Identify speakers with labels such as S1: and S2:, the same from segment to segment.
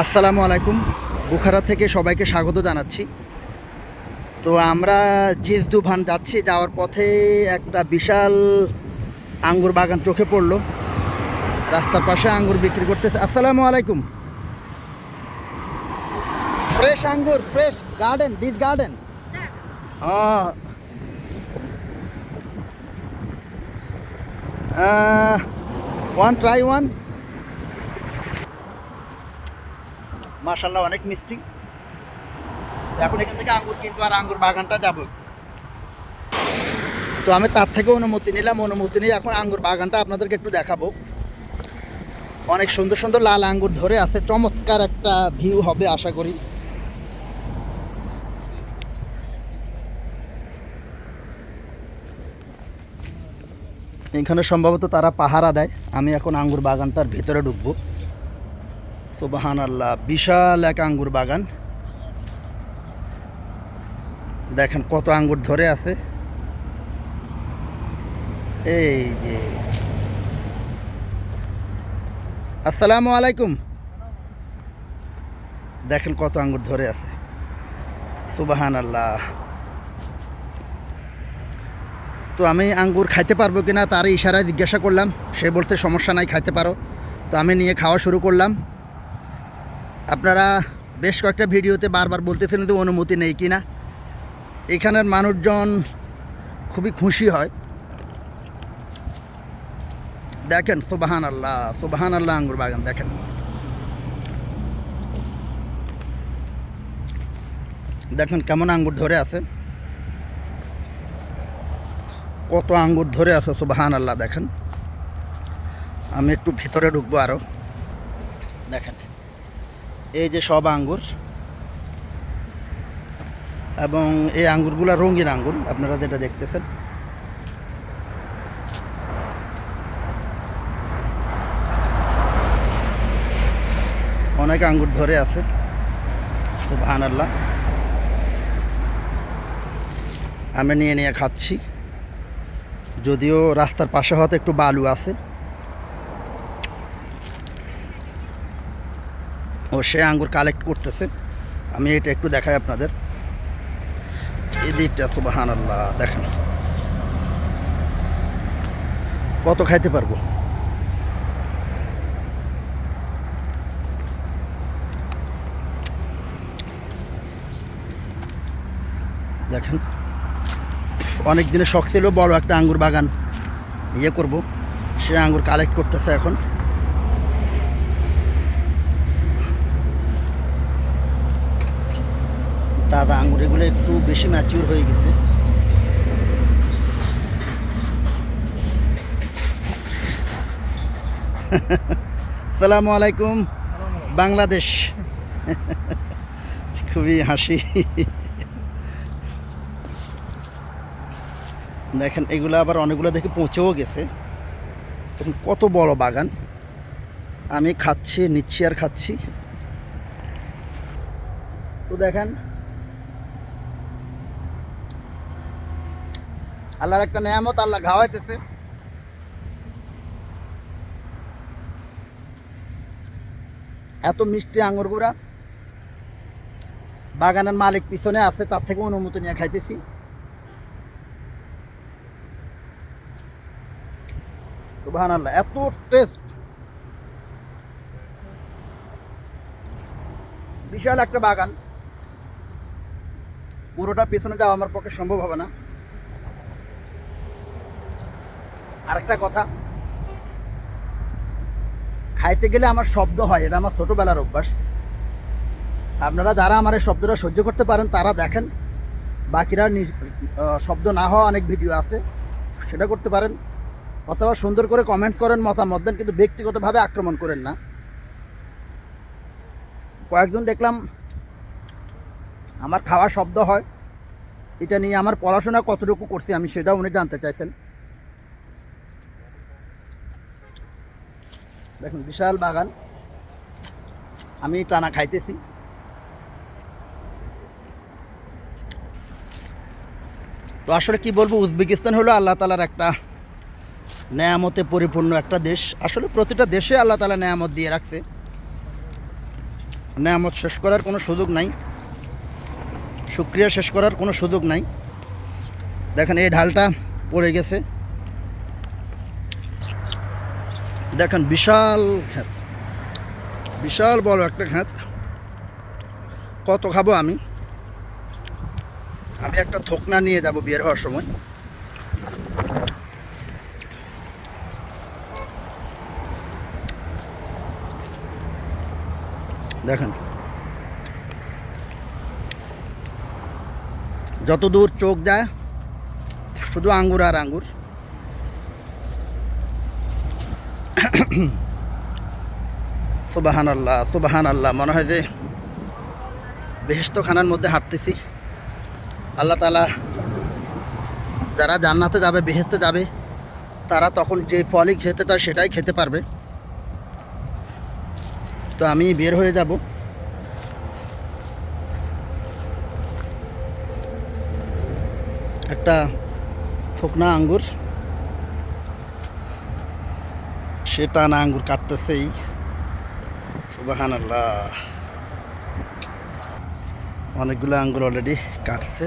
S1: আসসালামু আলাইকুম। বুখারা থেকে সবাইকে স্বাগত জানাচ্ছি। তো আমরা জিজ দুভান যাচ্ছি, যাওয়ার পথে একটা বিশাল আঙ্গুর বাগান চোখে পড়ল। রাস্তার পাশে আঙ্গুর বিক্রি করতেছে। আসসালামু আলাইকুম। ফ্রেশ আঙ্গুর fresh garden this garden one try one মাশাল্লাহ অনেক মিষ্টি। এখন এখান থেকে আঙ্গুর কিনবো আর আঙ্গুর বাগানটা যাব। তো আমি তার থেকে অনুমতি নিলাম, অনুমতি নিয়ে এখন আঙ্গুর বাগানটা আপনাদেরকে একটু দেখাবো। অনেক সুন্দর সুন্দর লাল আঙ্গুর ধরে আছে, চমৎকার একটা ভিউ হবে আশা করি। এখানে সম্ভবত তারা পাহারা দেয়, আমি এখন আঙ্গুর বাগানটার ভিতরে ঢুকবো। সুবাহান আল্লাহ বিশাল এক আঙ্গুর বাগান। দেখেন কত আঙ্গুর ধরে আছে। এই যে। আসসালামু আলাইকুম। দেখেন কত আঙ্গুর ধরে আছে। সুবাহান আল্লাহ তো আমি আঙ্গুর খাইতে পারব কিনা তার ইশারায় জিজ্ঞাসা করলাম। সে বলছে, সমস্যা নাই, খাইতে পারো। তো আমি নিয়ে খাওয়া শুরু করলাম। আপনারা বেশ কয়েকটা ভিডিওতে বারবার বলতেছিলেন যে অনুমতি নেই কি না এখানের মানুষজন খুবই খুশি হয়। দেখেন সুবাহান আল্লাহ সুবাহান আল্লাহ আঙ্গুর বাগান, দেখেন। দেখেন কেমন আঙ্গুর ধরে আছে। কত আঙ্গুর ধরে আছে সুবাহান আল্লাহ দেখেন। আমি একটু ভিতরে ঢুকবো আরও দেখেন। এই যে সব আঙ্গুর এবং এই আঙ্গুরগুলো রঙিন আঙ্গুর, আপনারা যেটা দেখতেছেন। অনেক আঙ্গুর ধরে আছে সুবহান আল্লাহ আমি নিয়ে নিয়ে খাচ্ছি। যদিও রাস্তার পাশে হয়তো একটু বালু আছে। ও সে আঙ্গুর কালেক্ট করতেছে। আমি এটা একটু দেখাই আপনাদের। এই দিকটা সুবাহান আল্লাহ দেখেন। কত খাইতে পারব? দেখেন। অনেক দিনের শখ ছিল, বড় একটা আঙ্গুর বাগান ইয়ে করব। সে আঙ্গুর কালেক্ট করতেছে এখন। দাদা আঙুর এগুলো একটু বেশি ম্যাচিওর হয়ে গেছে। সালামু আলাইকুম, বাংলাদেশ। খুবই হাসি। দেখেন, এগুলো আবার অনেকগুলো দেখে পচেও গেছে। দেখুন, কত বড় বাগান। আমি খাচ্ছি, নিচ্ছি আর খাচ্ছি। তো দেখেন আল্লাহর একটা নিয়ামত, আল্লাহ খাওয়াইতেছে এত মিষ্টি আঙুরগুড়া বাগানের মালিক পিছনে আছে, তার থেকে অনুমতি নিয়ে খাইতেছি। এত টেস্ট বিশাল একটা বাগান। পুরোটা পেছনে যাওয়া আমার পক্ষে সম্ভব হবে না। আরেকটা কথা। খাইতে গেলে আমার শব্দ হয়, এটা আমার ছোটোবেলার অভ্যাস। আপনারা যারা আমার এই শব্দটা সহ্য করতে পারেন, তারা দেখেন। বাকিরা শব্দ না হওয়া অনেক ভিডিও আছে, সেটা করতে পারেন। অথবা সুন্দর করে কমেন্ট করেন, মতামত দেন, কিন্তু ব্যক্তিগতভাবে আক্রমণ করেন না। কয়েকজন দেখলাম, আমার খাওয়া শব্দ হয়। এটা নিয়ে আমার পড়াশোনা কতটুকু করছি আমি সেটাও উনি জানতে চাইছেন। দেখুন, বিশাল বাগান। আমি টানা খাইতেছি। তো আসলে কি বলব, উজবেকিস্তান হলো আল্লাহ তালার একটা নেয়ামতে পরিপূর্ণ একটা দেশ। আসলে প্রতিটা দেশে আল্লাহ তালা নেয়ামত দিয়ে রাখছে। নেয়ামত শেষ করার কোনো সুযোগ নাই। শুক্রিয়া শেষ করার কোনো সুযোগ নাই। দেখেন, এই ঢালটা পড়ে গেছে। দেখেন, বিশাল ক্ষেত। বিশাল বড় একটা ক্ষেত। কত খাব আমি? আমি একটা থোকনা নিয়ে যাব বের হওয়ার সময়। দেখেন। যত দূর চোখ যায় শুধু আঙ্গুর আর আঙ্গুর। সুবাহান আল্লাহ সুবাহান আল্লাহ মনে হয় যে বেহেস্ত খানার মধ্যে হাঁটতেছি। আল্লাহ তালা যারা জান্নাতে যাবে বেহেস্তে যাবে, তারা তখন যে ফলই খেতে চায় সেটাই খেতে পারবে। তো আমি বের হয়ে যাব। একটা থোকনা আঙ্গুর সে টানা আঙ্গুর কাটতেছেই। সুবাহান অনেকগুলো আঙ্গুর অলরেডি কাটছে।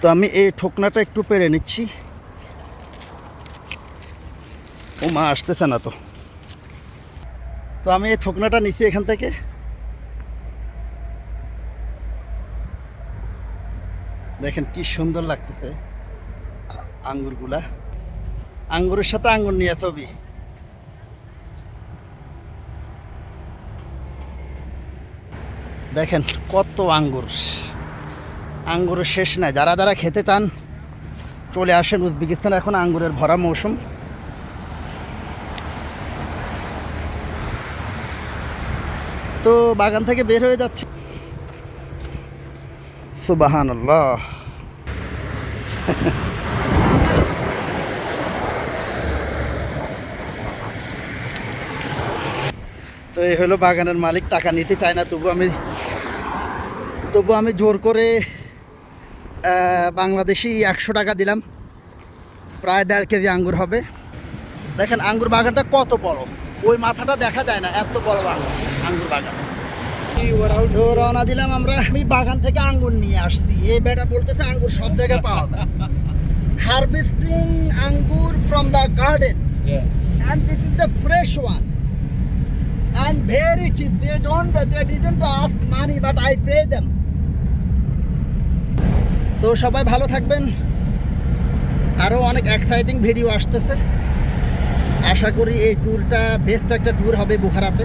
S1: তো আমি এই ঠোকনাটা একটু পেরে নিচ্ছি। ও মা আসতেছে না তো। তো আমি এই ঠোকনাটা নিচ্ছি এখান থেকে। দেখেন কি সুন্দর লাগতেছে আঙ্গুরগুলা। আঙ্গুরের সাথে আঙ্গুর নিয়ে ছবি। দেখেন কত আঙ্গুর। আঙ্গুরের শেষ নাই। যারা যারা খেতে চান, চলে আসেন উজবেকিস্তান। এখন আঙ্গুরের ভরা মৌসুম। তো বাগান থেকে বের হয়ে যাচ্ছে। সুবাহান তো এই হলো বাগানের মালিক, টাকা নিতে চায় না, তবু আমি তবু আমি জোর করে বাংলাদেশি একশো টাকা দিলাম। প্রায় দেড় কেজি আঙ্গুর হবে। দেখেন, আঙ্গুর বাগানটা কত বড়। ওই মাথাটা দেখা যায় না, এত বড় বাগান আঙ্গুর বাগান। রওনা দিলাম আমরা। আমি বাগান থেকে আঙ্গুর নিয়ে আসছি। এই বেটা বলতেছে আঙ্গুর সব জায়গায় পাওয়া যায়। হারভেস্টিং আঙ্গুর from the garden and this is the fresh one. And very cheap. They don't they didn't ask money but i pay them. তো সবাই ভালো থাকবেন। আরও অনেক এক্সাইটিং ভিডিও আসতেছে। আশা করি এই ট্যুরটা বেস্ট একটা ট্যুর হবে বুখারাতে।